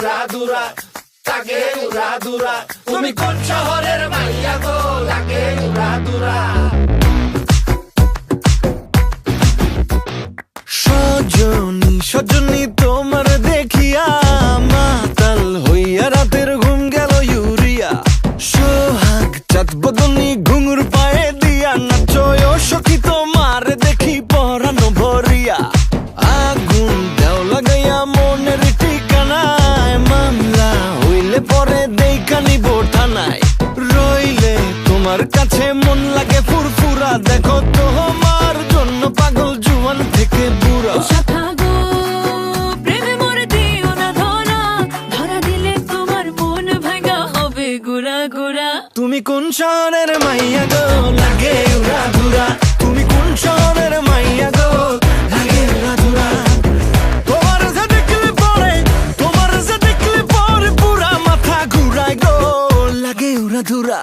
উড়া দুরা রাধুরা দুরা। তুমি কোন শহরের মাইয়া গো লাগে উড়া দুরা। তুমি কোন শহরের মাইয়া গো? লাগে তুমি কোন শহরের মাইয়া গো? লাগে তোমার যে দেখলে পরে, তোমার যে দেখলে পরে পুরা মাথা ঘুরায় গো। লাগে উড়া ধুরা।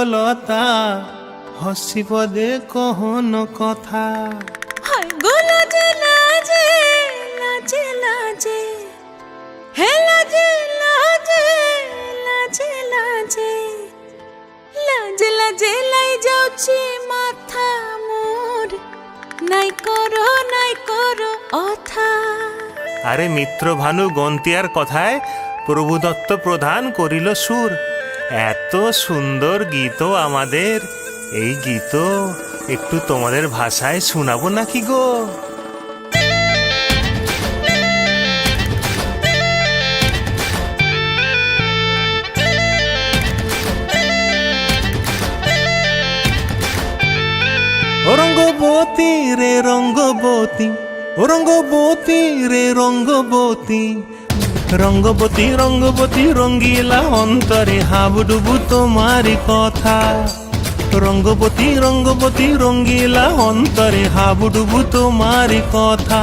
লতা হসি পদে কহন কথা। হায় গো লাজে লাজে লাজে লাজে। হে লাজে লাজে লাজে লাজে। লাজে লাজে লাই যাଉଛି মাথা মোর। নাই করো নাই করো অথা। আরে মিত্র ভানু গন্তিয়ার কথায় প্রভুদত্ত প্রধান করিল সুর। এত সুন্দর গীত আমাদের। এই গীত একটু তোমাদের ভাষায় শোনাবো নাকি গো? রঙ্গবতী রে রঙ্গবতী রঙ্গবতী রে রঙ্গবতী রঙ্গবতী রঙ্গপতি রঙ্গিলা অন্তরে হাবুডুবু তোমারি কথা। রঙ্গপতি রঙ্গপতি রঙ্গিলা অন্তরে হাবুডুবু তোমারি কথা।